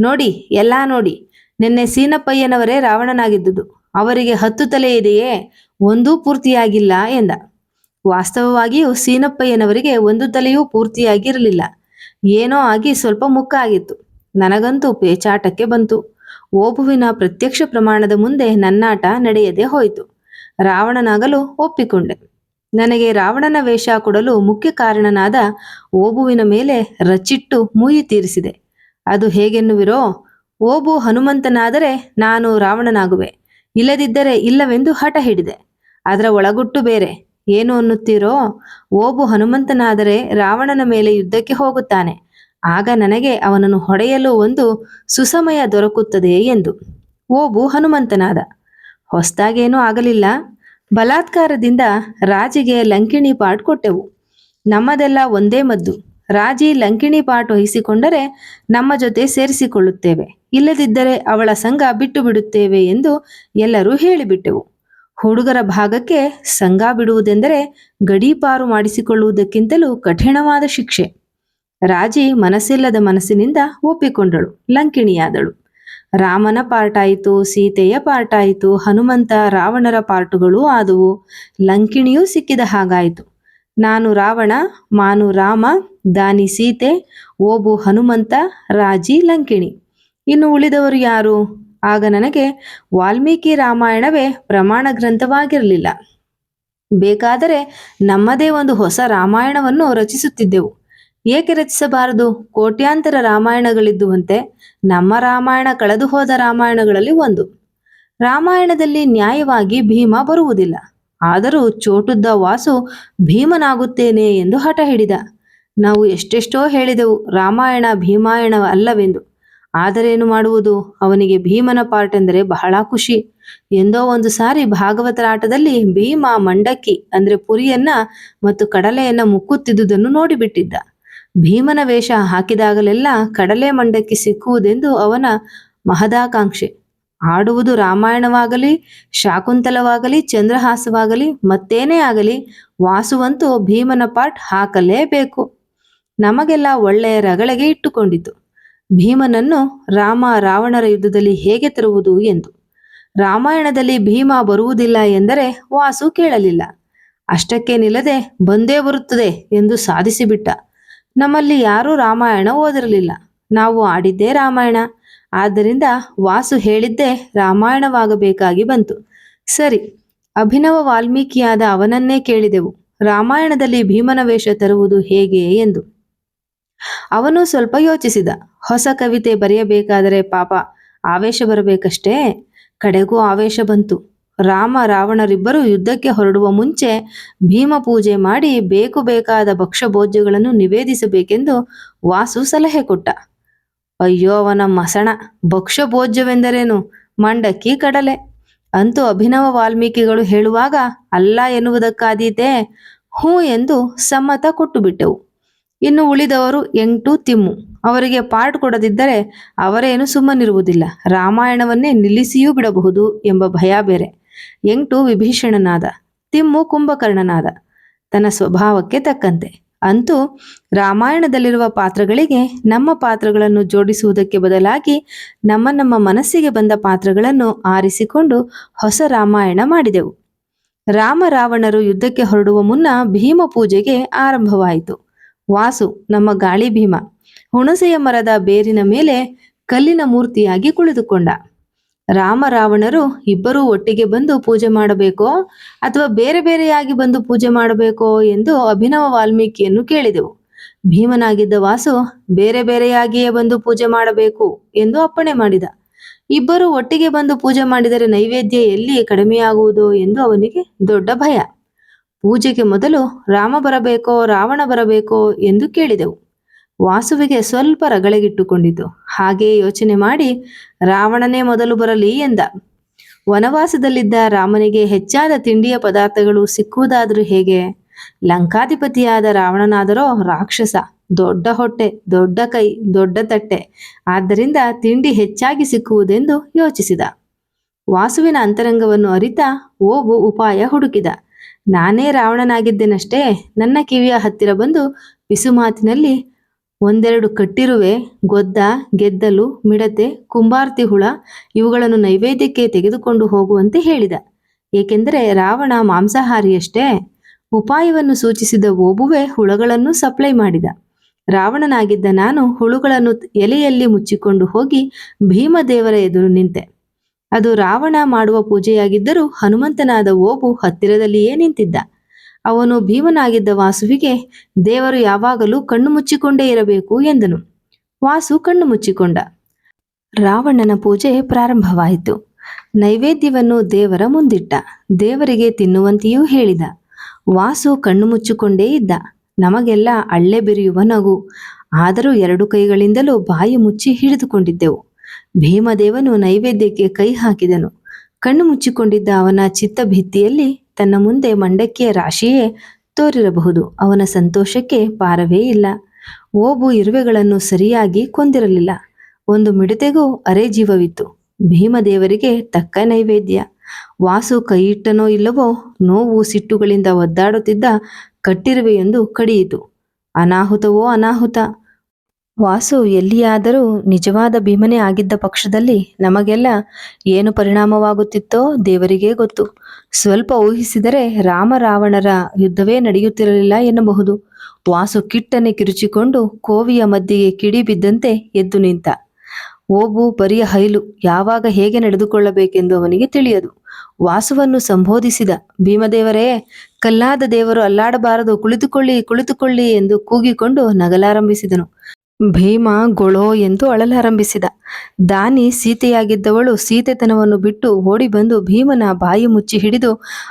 ನೋಡಿ, ಎಲ್ಲಾ ನೋಡಿ. ನಿನ್ನೆ ಸೀನಪ್ಪಯ್ಯನವರೇ ರಾವಣನಾಗಿದ್ದುದು. ಅವರಿಗೆ ಹತ್ತು ತಲೆ ಇದೆಯೇ? ಒಂದೂ ಪೂರ್ತಿಯಾಗಿಲ್ಲ ಎಂದ. ವಾಸ್ತವವಾಗಿಯೂ ಸೀನಪ್ಪಯ್ಯನವರಿಗೆ ಒಂದು ತಲೆಯೂ ಪೂರ್ತಿಯಾಗಿರಲಿಲ್ಲ. ಏನೋ ಆಗಿ ಸ್ವಲ್ಪ ಮುಕ್ಕ ಆಗಿತ್ತು ನನಗಂತೂ ಪೇಚಾಟಕ್ಕೆ ಬಂತು. ಓಬುವಿನ ಪ್ರತ್ಯಕ್ಷ ಪ್ರಮಾಣದ ಮುಂದೆ ನನ್ನಾಟ ನಡೆಯದೆ ಹೋಯಿತು. ರಾವಣನಾಗಲು ಒಪ್ಪಿಕೊಂಡೆ. ನನಗೆ ರಾವಣನ ವೇಷ ಕೊಡಲು ಮುಖ್ಯ ಕಾರಣನಾದ ಓಬುವಿನ ಮೇಲೆ ರಚ್ಚಿಟ್ಟು ಮುಯಿ ತೀರಿಸಿದೆ. ಅದು ಹೇಗೆನ್ನುವಿರೋ? ಓಬು ಹನುಮಂತನಾದರೆ ನಾನು ರಾವಣನಾಗುವೆ. ಇಲ್ಲದಿದ್ದರೆ ಇಲ್ಲವೆಂದು ಹಠ ಹಿಡಿದೆ. ಅದರ ಒಳಗುಟ್ಟು ಬೇರೆ. ಏನು ಅನ್ನುತ್ತೀರೋ? ಓಬು ಹನುಮಂತನಾದರೆ ರಾವಣನ ಮೇಲೆ ಯುದ್ಧಕ್ಕೆ ಹೋಗುತ್ತಾನೆ. ಆಗ ನನಗೆ ಅವನನ್ನು ಹೊಡೆಯಲು ಒಂದು ಸುಸಮಯ ದೊರಕುತ್ತದೆ ಎಂದು. ಓಬು ಹನುಮಂತನಾದ. ಹೊಸ್ದಾಗೇನೂ ಆಗಲಿಲ್ಲ. ಬಲಾತ್ಕಾರದಿಂದ ರಾಜಿಗೆ ಲಂಕಿಣಿ ಪಾಟ್ ಕೊಟ್ಟೆವು. ನಮ್ಮದೆಲ್ಲ ಒಂದೇ ಮದ್ದು. ರಾಜಿ ಲಂಕಿಣಿ ಪಾಟ್ ವಹಿಸಿಕೊಂಡರೆ ನಮ್ಮ ಜೊತೆ ಸೇರಿಸಿಕೊಳ್ಳುತ್ತೇವೆ. ಇಲ್ಲದಿದ್ದರೆ ಅವಳ ಸಂಘ ಬಿಟ್ಟು ಬಿಡುತ್ತೇವೆ ಎಂದು ಎಲ್ಲರೂ ಹೇಳಿಬಿಟ್ಟೆವು. ಹುಡುಗರ ಭಾಗಕ್ಕೆ ಸಂಘ ಬಿಡುವುದೆಂದರೆ ಗಡೀಪಾರು ಮಾಡಿಸಿಕೊಳ್ಳುವುದಕ್ಕಿಂತಲೂ ಕಠಿಣವಾದ ಶಿಕ್ಷೆ. ರಾಜಿ ಮನಸ್ಸಿಲ್ಲದ ಮನಸ್ಸಿನಿಂದ ಒಪ್ಪಿಕೊಂಡಳು, ಲಂಕಿಣಿಯಾದಳು. ರಾಮನ ಪಾರ್ಟಾಯಿತು, ಸೀತೆಯ ಪಾರ್ಟಾಯಿತು, ಹನುಮಂತ ರಾವಣರ ಪಾರ್ಟುಗಳೂ ಆದವು. ಲಂಕಿಣಿಯೂ ಸಿಕ್ಕಿದ ಹಾಗಾಯಿತು. ನಾನು ರಾವಣ, ಮಾನು ರಾಮ, ದಾನಿ ಸೀತೆ, ಓಬು ಹನುಮಂತ, ರಾಜಿ ಲಂಕಿಣಿ. ಇನ್ನು ಉಳಿದವರು ಯಾರು? ಆಗ ನನಗೆ ವಾಲ್ಮೀಕಿ ರಾಮಾಯಣವೇ ಪ್ರಮಾಣ ಗ್ರಂಥವಾಗಿರಲಿಲ್ಲ. ಬೇಕಾದರೆ ನಮ್ಮದೇ ಒಂದು ಹೊಸ ರಾಮಾಯಣವನ್ನು ರಚಿಸುತ್ತಿದ್ದೆವು. ಏಕೆ ರಚಿಸಬಾರದು? ಕೋಟ್ಯಾಂತರ ರಾಮಾಯಣಗಳಿದ್ದುವಂತೆ ನಮ್ಮ ರಾಮಾಯಣ ಕಳೆದು ಹೋದ ರಾಮಾಯಣಗಳಲ್ಲಿ ಒಂದು. ರಾಮಾಯಣದಲ್ಲಿ ನ್ಯಾಯವಾಗಿ ಭೀಮ ಬರುವುದಿಲ್ಲ. ಆದರೂ ಚೋಟುದ್ದ ವಾಸು ಭೀಮನಾಗುತ್ತೇನೆ ಎಂದು ಹಠ ಹಿಡಿದ. ನಾವು ಎಷ್ಟೆಷ್ಟೋ ಹೇಳಿದೆವು, ರಾಮಾಯಣ ಭೀಮಾಯಣ ಅಲ್ಲವೆಂದು ಆದರೇನು ಮಾಡುವುದು? ಅವನಿಗೆ ಭೀಮನ ಪಾರ್ಟ್ ಎಂದರೆ ಬಹಳ ಖುಷಿ. ಎಂದೋ ಒಂದು ಸಾರಿ ಭಾಗವತರ ಆಟದಲ್ಲಿ ಭೀಮ ಮಂಡಕ್ಕಿ, ಅಂದ್ರೆ ಪುರಿಯನ್ನ ಮತ್ತು ಕಡಲೆಯನ್ನ ಮುಕ್ಕುತ್ತಿದ್ದುದನ್ನು ನೋಡಿಬಿಟ್ಟಿದ್ದ. ಭೀಮನ ವೇಷ ಹಾಕಿದಾಗಲೆಲ್ಲ ಕಡಲೆ ಮಂಡಕ್ಕಿ ಸಿಕ್ಕುವುದೆಂದು ಅವನ ಮಹದಾಕಾಂಕ್ಷೆ. ಆಡುವುದು ರಾಮಾಯಣವಾಗಲಿ, ಶಾಕುಂತಲವಾಗಲಿ, ಚಂದ್ರಹಾಸವಾಗಲಿ, ಮತ್ತೇನೇ ಆಗಲಿ, ವಾಸುವಂತೂ ಭೀಮನ ಪಾಠ ಹಾಕಲೇಬೇಕು. ನಮಗೆಲ್ಲ ಒಳ್ಳೆಯ ರಗಳಿಗೆ ಇಟ್ಟುಕೊಂಡಿತು. ಭೀಮನನ್ನು ರಾಮ ರಾವಣರ ಯುದ್ಧದಲ್ಲಿ ಹೇಗೆ ತರುವುದು ಎಂದು. ರಾಮಾಯಣದಲ್ಲಿ ಭೀಮ ಬರುವುದಿಲ್ಲ ಎಂದರೆ ವಾಸು ಕೇಳಲಿಲ್ಲ. ಅಷ್ಟಕ್ಕೆ ನಿಲ್ಲದೆ ಬಂದೇ ಬರುತ್ತದೆ ಎಂದು ಸಾಧಿಸಿಬಿಟ್ಟ. ನಮ್ಮಲ್ಲಿ ಯಾರೂ ರಾಮಾಯಣ ಓದಿರಲಿಲ್ಲ. ನಾವು ಆಡಿದ್ದೇ ರಾಮಾಯಣ. ಆದ್ದರಿಂದ ವಾಸು ಹೇಳಿದ್ದೇ ರಾಮಾಯಣವಾಗಬೇಕಾಗಿ ಬಂತು. ಸರಿ, ಅಭಿನವ ವಾಲ್ಮೀಕಿಯಾದ ಅವನನ್ನೇ ಕೇಳಿದೆವು. ರಾಮಾಯಣದಲ್ಲಿ ಭೀಮನ ವೇಷ ತರುವುದು ಹೇಗೆ ಎಂದು. ಅವನು ಸ್ವಲ್ಪ ಯೋಚಿಸಿದ. ಹೊಸ ಕವಿತೆ ಬರೆಯಬೇಕಾದರೆ ಪಾಪ ಆವೇಶ ಬರಬೇಕಷ್ಟೇ? ಕಡೆಗೂ ಆವೇಶ ಬಂತು. ರಾಮ ರಾವಣರಿಬ್ಬರು ಯುದ್ಧಕ್ಕೆ ಹೊರಡುವ ಮುಂಚೆ ಭೀಮ ಪೂಜೆ ಮಾಡಿ ಬೇಕು ಬೇಕಾದ ಭಕ್ಷ್ಯಭೋಜ್ಯಗಳನ್ನು ನಿವೇದಿಸಬೇಕೆಂದು ವಾಸು ಸಲಹೆ ಕೊಟ್ಟ. ಅಯ್ಯೋ ಅವನ ಮಸಣ, ಭಕ್ಷ್ಯಭೋಜ್ಯವೆಂದರೇನು? ಮಂಡಕ್ಕಿ ಕಡಲೆ ಅಂತೂ ಅಭಿನವ ವಾಲ್ಮೀಕಿಗಳು ಹೇಳುವಾಗ, ಅಲ್ಲ ಎನ್ನುವುದಕ್ಕಾದೀತೆ? ಹೂ ಎಂದು ಸಮ್ಮತ ಕೊಟ್ಟು ಬಿಟ್ಟೆವು. ಇನ್ನು ಉಳಿದವರು ಎಂಟು ತಿಮ್ಮು. ಅವರಿಗೆ ಪಾರ್ಟ್ ಕೊಡದಿದ್ದರೆ ಅವರೇನು ಸುಮ್ಮನಿರುವುದಿಲ್ಲ. ರಾಮಾಯಣವನ್ನೇ ನಿಲ್ಲಿಸಿಯೂ ಬಿಡಬಹುದು ಎಂಬ ಭಯ ಬೇರೆ. ಎಂಟು ವಿಭೀಷಣನಾದ. ತಿಮ್ಮು ಕುಂಭಕರ್ಣನಾದ. ತನ್ನ ಸ್ವಭಾವಕ್ಕೆ ತಕ್ಕಂತೆ. ಅಂತೂ ರಾಮಾಯಣದಲ್ಲಿರುವ ಪಾತ್ರಗಳಿಗೆ ನಮ್ಮ ಪಾತ್ರಗಳನ್ನು ಜೋಡಿಸುವುದಕ್ಕೆ ಬದಲಾಗಿ ನಮ್ಮ ನಮ್ಮ ಮನಸ್ಸಿಗೆ ಬಂದ ಪಾತ್ರಗಳನ್ನು ಆರಿಸಿಕೊಂಡು ಹೊಸ ರಾಮಾಯಣ ಮಾಡಿದೆವು. ರಾಮ ರಾವಣರು ಯುದ್ಧಕ್ಕೆ ಹೊರಡುವ ಮುನ್ನ ಭೀಮ ಪೂಜೆಗೆ ಆರಂಭವಾಯಿತು. ವಾಸು, ನಮ್ಮ ಗಾಳಿ ಭೀಮ. ಹುಣಸೆಯ ಮರದ ಬೇರಿನ ಮೇಲೆ ಕಲ್ಲಿನ ಮೂರ್ತಿಯಾಗಿ ಕುಳಿತುಕೊಂಡ. ರಾಮ ರಾವಣರು ಇಬ್ಬರೂ ಒಟ್ಟಿಗೆ ಬಂದು ಪೂಜೆ ಮಾಡಬೇಕೋ ಅಥವಾ ಬೇರೆ ಬೇರೆಯಾಗಿ ಬಂದು ಪೂಜೆ ಮಾಡಬೇಕೋ ಎಂದು ಅಭಿನವ ವಾಲ್ಮೀಕಿಯನ್ನು ಕೇಳಿದೆವು. ಭೀಮನಾಗಿದ್ದ ವಾಸು ಬೇರೆ ಬೇರೆಯಾಗಿಯೇ ಬಂದು ಪೂಜೆ ಮಾಡಬೇಕು ಎಂದು ಅಪ್ಪಣೆ ಮಾಡಿದ. ಇಬ್ಬರು ಒಟ್ಟಿಗೆ ಬಂದು ಪೂಜೆ ಮಾಡಿದರೆ ನೈವೇದ್ಯ ಎಲ್ಲಿ ಕಡಿಮೆಯಾಗುವುದು ಎಂದು ಅವನಿಗೆ ದೊಡ್ಡ ಭಯ. ಪೂಜೆಗೆ ಮೊದಲು ರಾಮ ಬರಬೇಕೋ ರಾವಣ ಬರಬೇಕೋ ಎಂದು ಕೇಳಿದೆವು. ವಾಸುವಿಗೆ ಸ್ವಲ್ಪ ರಗಳೆಗಿಟ್ಟುಕೊಂಡಿತು. ಹಾಗೆಯೇ ಯೋಚನೆ ಮಾಡಿ, ರಾವಣನೇ ಮೊದಲು ಬರಲಿ ಎಂದ. ವನವಾಸದಲ್ಲಿದ್ದ ರಾಮನಿಗೆ ಹೆಚ್ಚಾದ ತಿಂಡಿಯ ಪದಾರ್ಥಗಳು ಸಿಕ್ಕುವುದಾದರೂ ಹೇಗೆ? ಲಂಕಾಧಿಪತಿಯಾದ ರಾವಣನಾದರೋ ರಾಕ್ಷಸ, ದೊಡ್ಡ ಹೊಟ್ಟೆ, ದೊಡ್ಡ ಕೈ, ದೊಡ್ಡ ತಟ್ಟೆ. ಆದ್ದರಿಂದ ತಿಂಡಿ ಹೆಚ್ಚಾಗಿ ಸಿಕ್ಕುವುದೆಂದು ಯೋಚಿಸಿದ. ವಾಸುವಿನ ಅಂತರಂಗವನ್ನು ಅರಿತ ಓಬು ಉಪಾಯ ಹುಡುಕಿದ. ನಾನೇ ರಾವಣನಾಗಿದ್ದೇನಷ್ಟೇ, ನನ್ನ ಕಿವಿಯ ಹತ್ತಿರ ಬಂದು ಪಿಸುಮಾತಿನಲ್ಲಿ ಒಂದೆರಡು ಕಟ್ಟಿರುವೆ, ಗೊದ್ದ, ಗೆದ್ದಲು, ಮಿಡತೆ, ಕುಂಬಾರ್ತಿ ಹುಳ, ಇವುಗಳನ್ನು ನೈವೇದ್ಯಕ್ಕೆ ತೆಗೆದುಕೊಂಡು ಹೋಗುವಂತೆ ಹೇಳಿದ. ಏಕೆಂದರೆ ರಾವಣ ಮಾಂಸಾಹಾರಿಯಷ್ಟೇ, ಉಪಾಯವನ್ನು ಸೂಚಿಸಿದ ಓಬುವೆ ಹುಳಗಳನ್ನು ಸಪ್ಲೈ ಮಾಡಿದ. ರಾವಣನಾಗಿದ್ದ ನಾನು ಹುಳುಗಳನ್ನು ಎಲೆಯಲ್ಲಿ ಮುಚ್ಚಿಕೊಂಡು ಹೋಗಿ ಭೀಮದೇವರ ಎದುರು ನಿಂತೆ. ಅದು ರಾವಣ ಮಾಡುವ ಪೂಜೆಯಾಗಿದ್ದರೂ ಹನುಮಂತನಾದ ಓಬು ಹತ್ತಿರದಲ್ಲಿಯೇ ನಿಂತಿದ್ದ. ಅವನು ಭೀಮನಾಗಿದ್ದ ವಾಸುವಿಗೆ, ದೇವರು ಯಾವಾಗಲೂ ಕಣ್ಣು ಮುಚ್ಚಿಕೊಂಡೇ ಇರಬೇಕು ಎಂದನು. ವಾಸು ಕಣ್ಣು ಮುಚ್ಚಿಕೊಂಡ. ರಾವಣನ ಪೂಜೆ ಪ್ರಾರಂಭವಾಯಿತು. ನೈವೇದ್ಯವನ್ನು ದೇವರ ಮುಂದಿಟ್ಟ. ದೇವರಿಗೆ ತಿನ್ನುವಂತೆಯೂ ಹೇಳಿದ. ವಾಸು ಕಣ್ಣು ಮುಚ್ಚಿಕೊಂಡೇ ಇದ್ದ. ನಮಗೆಲ್ಲ ಅಳ್ಳೆ ಬೆರೆಯುವ ನಗು. ಆದರೂ ಎರಡು ಕೈಗಳಿಂದಲೂ ಬಾಯಿ ಮುಚ್ಚಿ ಹಿಡಿದುಕೊಂಡಿದ್ದೆವು. ಭೀಮದೇವನು ನೈವೇದ್ಯಕ್ಕೆ ಕೈ ಹಾಕಿದನು. ಕಣ್ಣು ಮುಚ್ಚಿಕೊಂಡಿದ್ದ ಅವನ ಚಿತ್ತ ಭಿತ್ತಿಯಲ್ಲಿ ತನ್ನ ಮುಂದೆ ಮಂಡಕ್ಕಿಯ ರಾಶಿಯೇ ತೋರಿರಬಹುದು. ಅವನ ಸಂತೋಷಕ್ಕೆ ಪಾರವೇ ಇಲ್ಲ. ಓಬು ಇರುವೆಗಳನ್ನು ಸರಿಯಾಗಿ ಕೊಂದಿರಲಿಲ್ಲ. ಒಂದು ಮಿಡತೆಗೂ ಅರೆ ಜೀವವಿತ್ತು. ಭೀಮದೇವರಿಗೆ ತಕ್ಕ ನೈವೇದ್ಯ. ವಾಸು ಕೈಯಿಟ್ಟನೋ ಇಲ್ಲವೋ ನೋವು ಸಿಟ್ಟುಗಳಿಂದ ಒದ್ದಾಡುತ್ತಿದ್ದ ಕಟ್ಟಿರುವೆಯೊಂದು ಕಡಿಯಿತು. ಅನಾಹುತವೋ ಅನಾಹುತ. ವಾಸು ಎಲ್ಲಿಯಾದರೂ ನಿಜವಾದ ಭೀಮನೇ ಆಗಿದ್ದ ಪಕ್ಷದಲ್ಲಿ ನಮಗೆಲ್ಲ ಏನು ಪರಿಣಾಮವಾಗುತ್ತಿತ್ತೋ ದೇವರಿಗೇ ಗೊತ್ತು. ಸ್ವಲ್ಪ ಊಹಿಸಿದರೆ ರಾಮ ರಾವಣರ ಯುದ್ಧವೇ ನಡೆಯುತ್ತಿರಲಿಲ್ಲ ಎನ್ನಬಹುದು. ವಾಸು ಕಿಟ್ಟನೆ ಕಿರುಚಿಕೊಂಡು ಕೋವಿಯ ಮಧ್ಯೆಗೆ ಕಿಡಿ ಬಿದ್ದಂತೆ ಎದ್ದು ನಿಂತ. ಓಬು ಬರಿಯ ಹೈಲು ಯಾವಾಗ ಹೇಗೆ ನಡೆದುಕೊಳ್ಳಬೇಕೆಂದು ಅವನಿಗೆ ತಿಳಿಯದು. ವಾಸುವನ್ನು ಸಂಬೋಧಿಸಿದ ಭೀಮದೇವರೇ, ಕಲ್ಲಾದ ದೇವರು ಅಲ್ಲಾಡಬಾರದು, ಕುಳಿತುಕೊಳ್ಳಿ ಕುಳಿತುಕೊಳ್ಳಿ ಎಂದು ಕೂಗಿಕೊಂಡು ನಗಲಾರಂಭಿಸಿದನು. ಭೀಮ ಗೊಳೋ ಎಂದು ಅಳಲಾರಂಭಿಸಿದ. ದಾನಿ ಸೀತೆಯಾಗಿದ್ದವಳು ಸೀತೆತನವನ್ನು ಬಿಟ್ಟು ಓಡಿ ಬಂದು ಭೀಮನ ಬಾಯಿ ಮುಚ್ಚಿ ಹಿಡಿದು,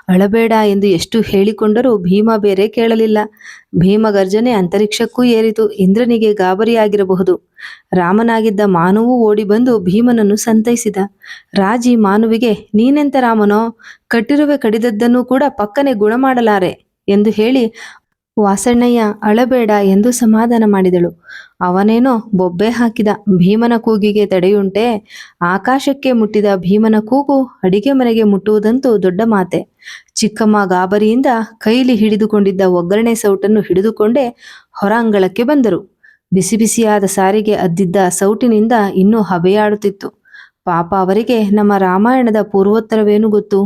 ಅಳಬೇಡ ಎಂದು ಎಷ್ಟು ಹೇಳಿಕೊಂಡರೂ ಭೀಮ ಬೇರೆ ಕೇಳಲಿಲ್ಲ. ಭೀಮ ಗರ್ಜನೆ ಅಂತರಿಕ್ಷಕ್ಕೂ ಏರಿತು, ಇಂದ್ರನಿಗೆ ಗಾಬರಿಯಾಗಿರಬಹುದು. ರಾಮನಾಗಿದ್ದ ಮಾನವೂ ಓಡಿ ಬಂದು ಭೀಮನನ್ನು ಸಂತೈಸಿದ. ರಾಜಿ ಮಾನುವಿಗೆ, ನೀನೆಂತ ರಾಮನೋ, ಕಟ್ಟಿರುವೆ ಕಡಿದದ್ದನ್ನು ಕೂಡ ಪಕ್ಕನೆ ಗುಣ ಮಾಡಲಾರೆ ಎಂದು ಹೇಳಿ ವಾಸಣ್ಣಯ್ಯ ಅಳಬೇಡ ಎಂದು ಸಮಾಧಾನ ಮಾಡಿದಳು. ಅವನೇನೋ ಬೊಬ್ಬೆ ಹಾಕಿದ ಭೀಮನ ಕೂಗಿಗೆ ತಡೆಯುಂಟೆ, ಆಕಾಶಕ್ಕೆ ಮುಟ್ಟಿದ ಭೀಮನ ಕೂಗು ಅಡಿಗೆ ಮನೆಗೆ ಮುಟ್ಟುವುದಂತೂ ದೊಡ್ಡ ಮಾತೆ. ಚಿಕ್ಕಮ್ಮ ಗಾಬರಿಯಿಂದ ಕೈಲಿ ಹಿಡಿದುಕೊಂಡಿದ್ದ ಒಗ್ಗರಣೆ ಸೌಟನ್ನು ಹಿಡಿದುಕೊಂಡೇ ಹೊರಾಂಗಳಕ್ಕೆ ಬಂದರು. ಬಿಸಿ ಬಿಸಿಯಾದ ಸಾರಿಗೆ ಅದ್ದಿದ್ದ ಸೌಟಿನಿಂದ ಇನ್ನೂ ಹಬೆಯಾಡುತ್ತಿತ್ತು. ಪಾಪ ಅವರಿಗೆ ನಮ್ಮ ರಾಮಾಯಣದ ಪೂರ್ವೋತ್ತರವೇನು ಗೊತ್ತು?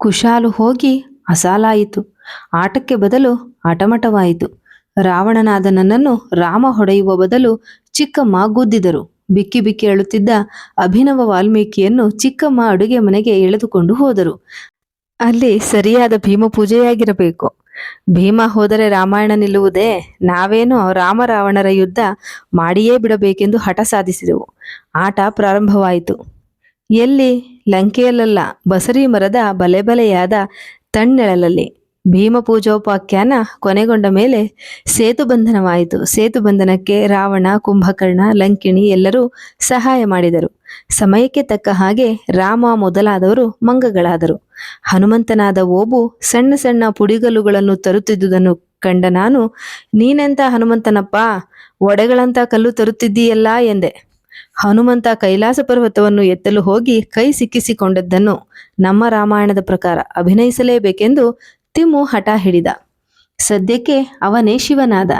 ಕುಶಾಲು ಹೋಗಿ ಅಸಾಲಾಯಿತು. ಆಟಕ್ಕೆ ಬದಲು ಆಟಮಟವಾಯಿತು ರಾವಣನಾದ ನನ್ನನ್ನು ರಾಮ ಹೊಡೆಯುವ ಬದಲು ಚಿಕ್ಕಮ್ಮ ಗುದ್ದಿದರು. ಬಿಕ್ಕಿ ಬಿಕ್ಕಿ ಅಳುತ್ತಿದ್ದ ಅಭಿನವ ವಾಲ್ಮೀಕಿಯನ್ನು ಚಿಕ್ಕಮ್ಮ ಅಡುಗೆ ಮನೆಗೆ ಎಳೆದುಕೊಂಡು ಹೋದರು. ಅಲ್ಲಿ ಸರಿಯಾದ ಭೀಮ ಪೂಜೆಯಾಗಿರಬೇಕು. ಭೀಮ ಹೋದರೆ ರಾಮಾಯಣ ನಿಲ್ಲುವುದೇ? ನಾವೇನೋ ರಾಮ ರಾವಣರ ಯುದ್ಧ ಮಾಡಿಯೇ ಬಿಡಬೇಕೆಂದು ಹಠ ಸಾಧಿಸಿದೆವು. ಆಟ ಪ್ರಾರಂಭವಾಯಿತು. ಎಲ್ಲಿ? ಲಂಕೆಯಲ್ಲ ಬಸರಿ ಮರದ ಬಲೆ ಬಲೆಯಾದ ತಣ್ಣೆಳಲಲ್ಲಿ. ಭೀಮ ಪೂಜೋಪಾಖ್ಯಾನ ಕೊನೆಗೊಂಡ ಮೇಲೆ ಸೇತುಬಂಧನವಾಯಿತು ಸೇತುಬಂಧನಕ್ಕೆ ರಾವಣ, ಕುಂಭಕರ್ಣ, ಲಂಕಿಣಿ ಎಲ್ಲರೂ ಸಹಾಯ ಮಾಡಿದರು. ಸಮಯಕ್ಕೆ ತಕ್ಕ ಹಾಗೆ ರಾಮ ಮೊದಲಾದವರು ಮಂಗಗಳಾದರು. ಹನುಮಂತನಾದ ಓಬು ಸಣ್ಣ ಸಣ್ಣ ಪುಡಿಗಲ್ಲುಗಳನ್ನು ತರುತ್ತಿದ್ದುದನ್ನು ಕಂಡ ನಾನು, ನೀನೆಂತ ಹನುಮಂತನಪ್ಪ, ಒಡೆಗಳಂತ ಕಲ್ಲು ತರುತ್ತಿದ್ದೀಯಲ್ಲ ಎಂದೆ. ಹನುಮಂತ ಕೈಲಾಸ ಪರ್ವತವನ್ನು ಎತ್ತಲು ಹೋಗಿ ಕೈ ಸಿಕ್ಕಿಸಿಕೊಂಡದ್ದನ್ನು ನಮ್ಮ ರಾಮಾಯಣದ ಪ್ರಕಾರ ಅಭಿನಯಿಸಲೇಬೇಕೆಂದು ತಿಮ್ಮು ಹಠ ಹಿಡಿದ. ಸದ್ಯಕ್ಕೆ ಅವನೇ ಶಿವನಾದ.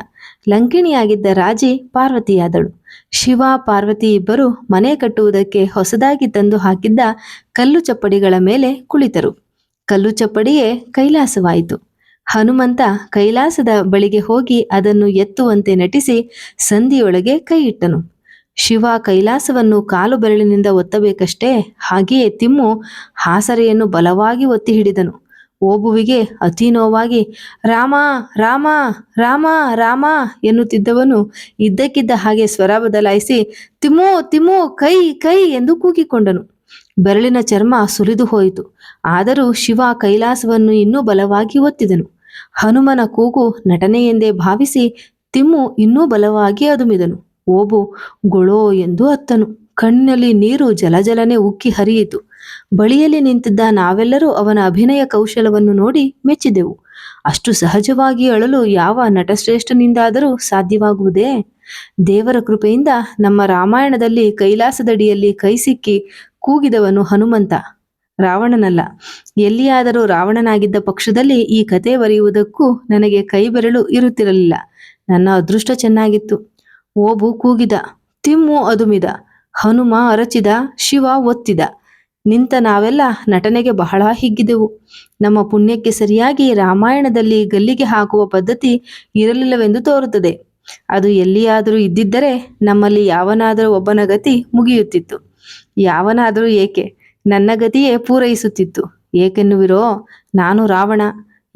ಲಂಕಿಣಿಯಾಗಿದ್ದ ರಾಜಿ ಪಾರ್ವತಿಯಾದಳು. ಶಿವ, ಪಾರ್ವತಿ ಇಬ್ಬರು ಮನೆ ಕಟ್ಟುವುದಕ್ಕೆ ಹೊಸದಾಗಿ ತಂದು ಹಾಕಿದ್ದ ಕಲ್ಲು ಚಪ್ಪಡಿಗಳ ಮೇಲೆ ಕುಳಿತರು. ಕಲ್ಲು ಚಪ್ಪಡಿಯೇ ಕೈಲಾಸವಾಯಿತು. ಹನುಮಂತ ಕೈಲಾಸದ ಬಳಿಗೆ ಹೋಗಿ ಅದನ್ನು ಎತ್ತುವಂತೆ ನಟಿಸಿ ಸಂಧಿಯೊಳಗೆ ಕೈಯಿಟ್ಟನು. ಶಿವ ಕೈಲಾಸವನ್ನು ಕಾಲು ಬೆರಳಿನಿಂದ ಒತ್ತಬೇಕಷ್ಟೇ, ಹಾಗೆಯೇ ತಿಮ್ಮು ಹಾಸರೆಯನ್ನು ಬಲವಾಗಿ ಒತ್ತಿ ಹಿಡಿದನು. ಓಬುವಿಗೆ ಅತಿ ನೋವಾಗಿ, ರಾಮ ರಾಮ ರಾಮ ರಾಮ ಎನ್ನುತ್ತಿದ್ದವನು ಇದ್ದಕ್ಕಿದ್ದ ಹಾಗೆ ಸ್ವರ ಬದಲಾಯಿಸಿ, ತಿಮ್ಮು ತಿಮ್ಮು, ಕೈ ಕೈ ಎಂದು ಕೂಗಿಕೊಂಡನು. ಬೆರಳಿನ ಚರ್ಮ ಸುರಿದು ಹೋಯಿತು. ಆದರೂ ಶಿವ ಕೈಲಾಸವನ್ನು ಇನ್ನೂ ಬಲವಾಗಿ ಒತ್ತಿದನು. ಹನುಮನ ಕೂಗು ನಟನೆಯೆಂದೇ ಭಾವಿಸಿ, ತಿಮ್ಮು, ಇನ್ನೂ ಬಲವಾಗಿ ಅದುಮಿದನು. ಓಬು, ಗೊಳೋ ಎಂದು ಅತ್ತನು. ಕಣ್ಣಿನಲ್ಲಿ ನೀರು ಜಲಜಲನೆ ಉಕ್ಕಿ ಹರಿಯಿತು. ಬಳಿಯಲ್ಲಿ ನಿಂತಿದ್ದ ನಾವೆಲ್ಲರೂ ಅವನ ಅಭಿನಯ ಕೌಶಲವನ್ನು ನೋಡಿ ಮೆಚ್ಚಿದೆವು. ಅಷ್ಟು ಸಹಜವಾಗಿ ಅಳಲು ಯಾವ ನಟಶ್ರೇಷ್ಠನಿಂದಾದರೂ ಸಾಧ್ಯವಾಗುವುದೇ? ದೇವರ ಕೃಪೆಯಿಂದ ನಮ್ಮ ರಾಮಾಯಣದಲ್ಲಿ ಕೈಲಾಸದಡಿಯಲ್ಲಿ ಕೈ ಸಿಕ್ಕಿ ಕೂಗಿದವನು ಹನುಮಂತ. ರಾವಣನಲ್ಲ. ಎಲ್ಲಿಯಾದರೂ ರಾವಣನಾಗಿದ್ದ ಪಕ್ಷದಲ್ಲಿ ಈ ಕತೆ ಬರೆಯುವುದಕ್ಕೂ ನನಗೆ ಕೈ ಬೆರಳು ಇರುತ್ತಿರಲಿಲ್ಲ. ನನ್ನ ಅದೃಷ್ಟ ಚೆನ್ನಾಗಿತ್ತು. ಓಬು ಕೂಗಿದ. ತಿಮ್ಮು ಅದುಮಿದ. ಹನುಮ ಅರಚಿದ. ಶಿವ ಒತ್ತಿದ. ನಿಂತ ನಾವೆಲ್ಲ ನಟನೆಗೆ ಬಹಳ ಹಿಗ್ಗಿದೆವು. ನಮ್ಮ ಪುಣ್ಯಕ್ಕೆ ಸರಿಯಾಗಿ ರಾಮಾಯಣದಲ್ಲಿ ಗಲ್ಲಿಗೆ ಹಾಕುವ ಪದ್ಧತಿ ಇರಲಿಲ್ಲವೆಂದು ತೋರುತ್ತದೆ. ಅದು ಎಲ್ಲಿಯಾದರೂ ಇದ್ದಿದ್ದರೆ ನಮ್ಮಲ್ಲಿ ಯಾವನಾದರೂ ಒಬ್ಬನ ಗತಿ ಮುಗಿಯುತ್ತಿತ್ತು. ಯಾವನಾದರೂ ಏಕೆ? ನನ್ನ ಗತಿಯೇ ಪೂರೈಸುತ್ತಿತ್ತು. ಏಕೆನ್ನುವಿರೋ? ನಾನು ರಾವಣ.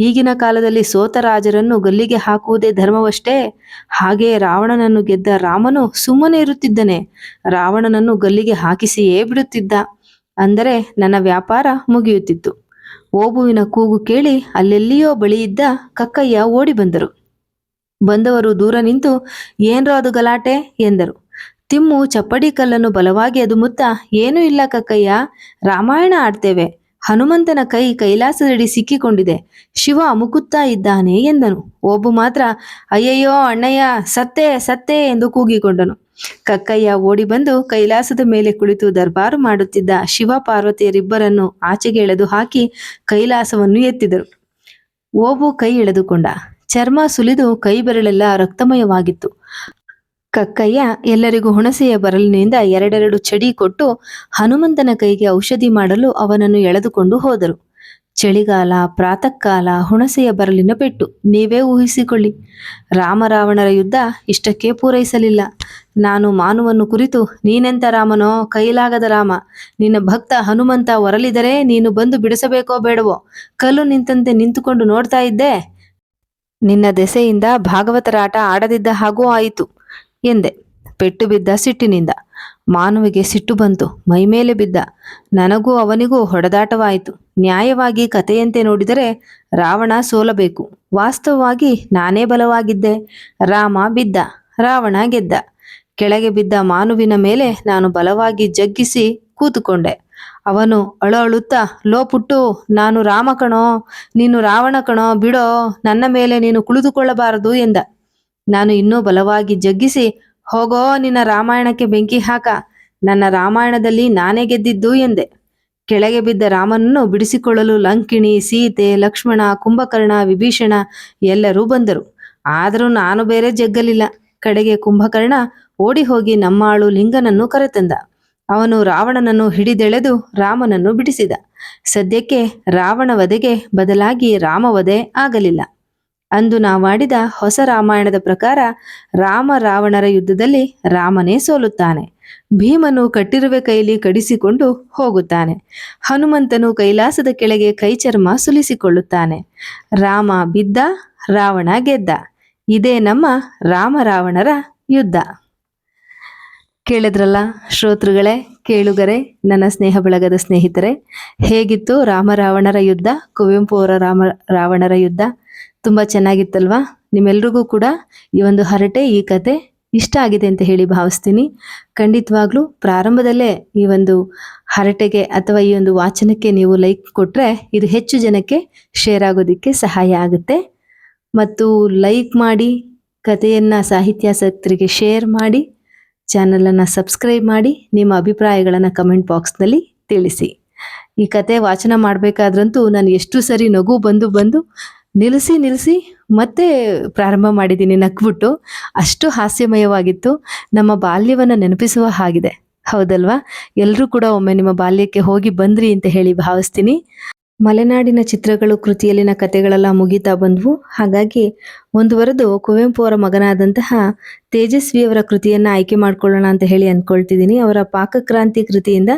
ಈಗಿನ ಕಾಲದಲ್ಲಿ ಸೋತ ರಾಜರನ್ನು ಗಲ್ಲಿಗೆ ಹಾಕುವುದೇ ಧರ್ಮವಷ್ಟೇ. ಹಾಗೆ ರಾವಣನನ್ನು ಗೆದ್ದ ರಾಮನು ಸುಮ್ಮನೆ ಇರುತ್ತಿದ್ದನೆ. ರಾವಣನನ್ನು ಗಲ್ಲಿಗೆ ಹಾಕಿಸಿಯೇ ಬಿಡುತ್ತಿದ್ದ. ಅಂದರೆ ನನ್ನ ವ್ಯಾಪಾರ ಮುಗಿಯುತ್ತಿತ್ತು. ಓಬುವಿನ ಕೂಗು ಕೇಳಿ ಅಲ್ಲೆಲ್ಲಿಯೋ ಬಳಿಯಿದ್ದ ಕಕ್ಕಯ್ಯ ಓಡಿ ಬಂದರು. ಬಂದವರು ದೂರ ನಿಂತು, ಏನ್ರೋ ಅದು ಗಲಾಟೆ? ಎಂದರು. ತಿಮ್ಮು ಚಪ್ಪಡಿ ಕಲ್ಲನ್ನು ಬಲವಾಗಿ ಅದುಮುತ್ತಾ, ಏನೂ ಇಲ್ಲ ಕಕ್ಕಯ್ಯ, ರಾಮಾಯಣ ಆಡ್ತೇವೆ. ಹನುಮಂತನ ಕೈ ಕೈಲಾಸದಡಿ ಸಿಕ್ಕಿಕೊಂಡಿದೆ. ಶಿವ ಮುಕುತ್ತಾ ಇದ್ದಾನೆ ಎಂದನು. ಓಬು ಮಾತ್ರ, ಅಯ್ಯಯ್ಯೋ ಅಣ್ಣಯ್ಯ, ಸತ್ತೆ ಸತ್ತೆ ಎಂದು ಕೂಗಿಕೊಂಡನು. ಕಕ್ಕಯ್ಯ ಓಡಿ ಬಂದು ಕೈಲಾಸದ ಮೇಲೆ ಕುಳಿತು ದರ್ಬಾರು ಮಾಡುತ್ತಿದ್ದ ಶಿವ ಪಾರ್ವತಿಯರಿಬ್ಬರನ್ನು ಆಚೆಗೆ ಎಳೆದು ಹಾಕಿ ಕೈಲಾಸವನ್ನು ಎತ್ತಿದರು. ಓಬು ಕೈ ಎಳೆದುಕೊಂಡ. ಚರ್ಮ ಸುಲಿದು ಕೈ ಬೆರಳೆಲ್ಲ ರಕ್ತಮಯವಾಗಿತ್ತು. ಕಕ್ಕಯ್ಯ ಎಲ್ಲರಿಗೂ ಹುಣಸೆಯ ಬರಲಿನಿಂದ ಎರಡೆರಡು ಚಡಿ ಕೊಟ್ಟು ಹನುಮಂತನ ಕೈಗೆ ಔಷಧಿ ಮಾಡಲು ಅವನನ್ನು ಎಳೆದುಕೊಂಡು ಹೋದರು. ಚಳಿಗಾಲ, ಪ್ರಾತಃಕಾಲ ಹುಣಸೆಯ ಬರಲಿನ ಪೆಟ್ಟು. ನೀವೇ ಊಹಿಸಿಕೊಳ್ಳಿ. ರಾಮರಾವಣರ ಯುದ್ಧ ಇಷ್ಟಕ್ಕೆ ಪೂರೈಸಲಿಲ್ಲ. ನಾನು ಮಾನುವನ್ನು ಕುರಿತು, ನೀನೆಂತ ರಾಮನೋ? ಕೈಲಾಗದ ರಾಮ, ನಿನ್ನ ಭಕ್ತ ಹನುಮಂತ ಹೊರಲಿದರೆ ನೀನು ಬಂದು ಬಿಡಿಸಬೇಕೋ ಬೇಡವೋ? ಕಲ್ಲು ನಿಂತಂತೆ ನಿಂತುಕೊಂಡು ನೋಡ್ತಾ ಇದ್ದೆ. ನಿನ್ನ ದೆಸೆಯಿಂದ ಭಾಗವತರಾಟ ಆಡದಿದ್ದ ಹಾಗೂ ಆಯಿತು ಎಂದೆ. ಪೆಟ್ಟು ಬಿದ್ದ ಸಿಟ್ಟಿನಿಂದ. ಮಾನವಿಗೆ ಸಿಟ್ಟು ಬಂತು. ಮೈಮೇಲೆ ಬಿದ್ದ. ನನಗೂ ಅವನಿಗೂ ಹೊಡೆದಾಟವಾಯಿತು. ನ್ಯಾಯವಾಗಿ ಕಥೆಯಂತೆ ನೋಡಿದರೆ ರಾವಣ ಸೋಲಬೇಕು. ವಾಸ್ತವವಾಗಿ ನಾನೇ ಬಲವಾಗಿದ್ದೆ. ರಾಮ ಬಿದ್ದ. ರಾವಣ ಗೆದ್ದ. ಕೆಳಗೆ ಬಿದ್ದ ಮಾನುವಿನ ಮೇಲೆ ನಾನು ಬಲವಾಗಿ ಜಗ್ಗಿಸಿ ಕೂತುಕೊಂಡೆ. ಅವನು ಅಳು ಅಳುತ್ತಾ ಲೋ ಪುಟ್ಟು, ನಾನು ರಾಮ ಕಣೋ, ನೀನು ರಾವಣ ಕಣೋ, ಬಿಡೋ, ನನ್ನ ಮೇಲೆ ನೀನು ಕುಳಿತುಕೊಳ್ಳಬಾರದು ಎಂದ. ನಾನು ಇನ್ನೂ ಬಲವಾಗಿ ಜಗ್ಗಿಸಿ, ಹೋಗೋ, ನಿನ್ನ ರಾಮಾಯಣಕ್ಕೆ ಬೆಂಕಿ ಹಾಕ, ನನ್ನ ರಾಮಾಯಣದಲ್ಲಿ ನಾನೇ ಗೆದ್ದಿದ್ದು ಎಂದೆ. ಕೆಳಗೆ ಬಿದ್ದ ರಾಮನನ್ನು ಬಿಡಿಸಿಕೊಳ್ಳಲು ಲಂಕಿಣಿ, ಸೀತೆ, ಲಕ್ಷ್ಮಣ, ಕುಂಭಕರ್ಣ, ವಿಭೀಷಣ ಎಲ್ಲರೂ ಬಂದರು. ಆದರೂ ನಾನು ಬೇರೆ ಜಗ್ಗಲಿಲ್ಲ. ಕಡೆಗೆ ಕುಂಭಕರ್ಣ ಓಡಿ ಹೋಗಿ ನಮ್ಮಾಳು ಲಿಂಗನನ್ನು ಕರೆತಂದ. ಅವನು ರಾವಣನನ್ನು ಹಿಡಿದೆಳೆದು ರಾಮನನ್ನು ಬಿಡಿಸಿದ. ಸದ್ಯಕ್ಕೆ ರಾವಣ ವಧೆಗೆ ಬದಲಾಗಿ ರಾಮವಧೆ ಆಗಲಿಲ್ಲ. ಅಂದು ನಾವಾಡಿದ ಹೊಸ ರಾಮಾಯಣದ ಪ್ರಕಾರ ರಾಮ ರಾವಣರ ಯುದ್ಧದಲ್ಲಿ ರಾಮನೇ ಸೋಲುತ್ತಾನೆ. ಭೀಮನು ಕಟ್ಟಿರುವೆ ಕೈಲಿ ಕಡಿಸಿಕೊಂಡು ಹೋಗುತ್ತಾನೆ. ಹನುಮಂತನು ಕೈಲಾಸದ ಕೆಳಗೆ ಕೈಚರ್ಮ ಸುಲಿಸಿಕೊಳ್ಳುತ್ತಾನೆ. ರಾಮ ಬಿದ್ದ, ರಾವಣ ಗೆದ್ದ. ಇದೇ ನಮ್ಮ ರಾಮ ರಾವಣರ ಯುದ್ಧ. ಕೇಳಿದ್ರಲ್ಲ ಶ್ರೋತೃಗಳೇ, ಕೇಳುಗರೆ, ನನ್ನ ಸ್ನೇಹ ಬಳಗದ ಸ್ನೇಹಿತರೆ, ಹೇಗಿತ್ತು ರಾಮ ರಾವಣರ ಯುದ್ಧ, ಕುವೆಂಪು ಅವರ ರಾಮ ರಾವಣರ ಯುದ್ಧ? ತುಂಬ ಚೆನ್ನಾಗಿತ್ತಲ್ವಾ? ನಿಮ್ಮೆಲ್ರಿಗೂ ಕೂಡ ಈ ಒಂದು ಹರಟೆ, ಈ ಕತೆ ಇಷ್ಟ ಆಗಿದೆ ಅಂತ ಹೇಳಿ ಭಾವಿಸ್ತೀನಿ. ಖಂಡಿತವಾಗ್ಲೂ ಪ್ರಾರಂಭದಲ್ಲೇ ಈ ಒಂದು ಹರಟೆಗೆ ಅಥವಾ ಈ ಒಂದು ವಾಚನಕ್ಕೆ ನೀವು ಲೈಕ್ ಕೊಟ್ಟರೆ ಇದು ಹೆಚ್ಚು ಜನಕ್ಕೆ ಶೇರ್ ಆಗೋದಕ್ಕೆ ಸಹಾಯ ಆಗುತ್ತೆ. ಮತ್ತು ಲೈಕ್ ಮಾಡಿ ಕಥೆಯನ್ನು ಸಾಹಿತ್ಯಾಸಕ್ತರಿಗೆ ಶೇರ್ ಮಾಡಿ ಚಾನಲನ್ನು ಸಬ್ಸ್ಕ್ರೈಬ್ ಮಾಡಿ ನಿಮ್ಮ ಅಭಿಪ್ರಾಯಗಳನ್ನು ಕಮೆಂಟ್ ಬಾಕ್ಸ್ನಲ್ಲಿ ತಿಳಿಸಿ. ಈ ಕತೆ ವಾಚನ ಮಾಡಬೇಕಾದ್ರಂತೂ ನಾನು ಎಷ್ಟು ಸರಿ ನಗು ಬಂದು ಬಂದು ನಿಲ್ಲಿಸಿ ನಿಲ್ಲಿಸಿ ಮತ್ತೆ ಪ್ರಾರಂಭ ಮಾಡಿದ್ದೀನಿ ನಕ್ಬಿಟ್ಟು ಅಷ್ಟು ಹಾಸ್ಯಮಯವಾಗಿತ್ತು. ನಮ್ಮ ಬಾಲ್ಯವನ್ನು ನೆನಪಿಸುವ ಹಾಗಿದೆ. ಹೌದಲ್ವಾ? ಎಲ್ಲರೂ ಕೂಡ ಒಮ್ಮೆ ನಿಮ್ಮ ಬಾಲ್ಯಕ್ಕೆ ಹೋಗಿ ಬಂದ್ರಿ ಅಂತ ಹೇಳಿ ಭಾವಿಸ್ತೀನಿ. ಮಲೆನಾಡಿನ ಚಿತ್ರಗಳು, ಕೃತಿಯಲ್ಲಿನ ಕತೆಗಳೆಲ್ಲ ಮುಗಿತಾ ಬಂದವು. ಹಾಗಾಗಿ ಮುಂದುವರೆದು ಕುವೆಂಪು ಅವರ ಮಗನಾದಂತಹ ತೇಜಸ್ವಿಯವರ ಕೃತಿಯನ್ನು ಆಯ್ಕೆ ಮಾಡ್ಕೊಳ್ಳೋಣ ಅಂತ ಹೇಳಿ ಅಂದ್ಕೊಳ್ತಿದ್ದೀನಿ. ಅವರ ಪಾಕಕ್ರಾಂತಿ ಕೃತಿಯಿಂದ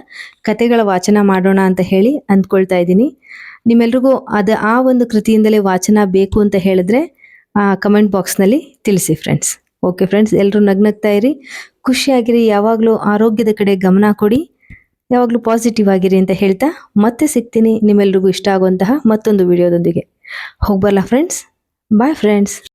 ಕತೆಗಳ ವಾಚನ ಮಾಡೋಣ ಅಂತ ಹೇಳಿ ಅಂದ್ಕೊಳ್ತಾ ಇದ್ದೀನಿ. ನಿಮ್ಮೆಲ್ರಿಗೂ ಅದು ಆ ಒಂದು ಕೃತಿಯಿಂದಲೇ ವಾಚನ ಬೇಕು ಅಂತ ಹೇಳಿದ್ರೆ ಕಮೆಂಟ್ ಬಾಕ್ಸ್ನಲ್ಲಿ ತಿಳಿಸಿ ಫ್ರೆಂಡ್ಸ್. ಓಕೆ ಫ್ರೆಂಡ್ಸ್ ಎಲ್ಲರೂ ನಗ್ನಗ್ತಾ ಇರಿ. ಖುಷಿಯಾಗಿರಿ. ಯಾವಾಗಲೂ ಆರೋಗ್ಯದ ಕಡೆ ಗಮನ ಕೊಡಿ. ಯಾವಾಗಲೂ ಪಾಸಿಟಿವ್ ಆಗಿರಿ ಅಂತ ಹೇಳ್ತಾ ಮತ್ತೆ ಸಿಗ್ತೀನಿ. ನಿಮ್ಮೆಲ್ರಿಗೂ ಇಷ್ಟ ಆಗುವಂತಹ ಮತ್ತೊಂದು ವಿಡಿಯೋದೊಂದಿಗೆ ಹೋಗ್ಬರಲ್ಲ ಫ್ರೆಂಡ್ಸ್ ಬಾಯ್ ಫ್ರೆಂಡ್ಸ್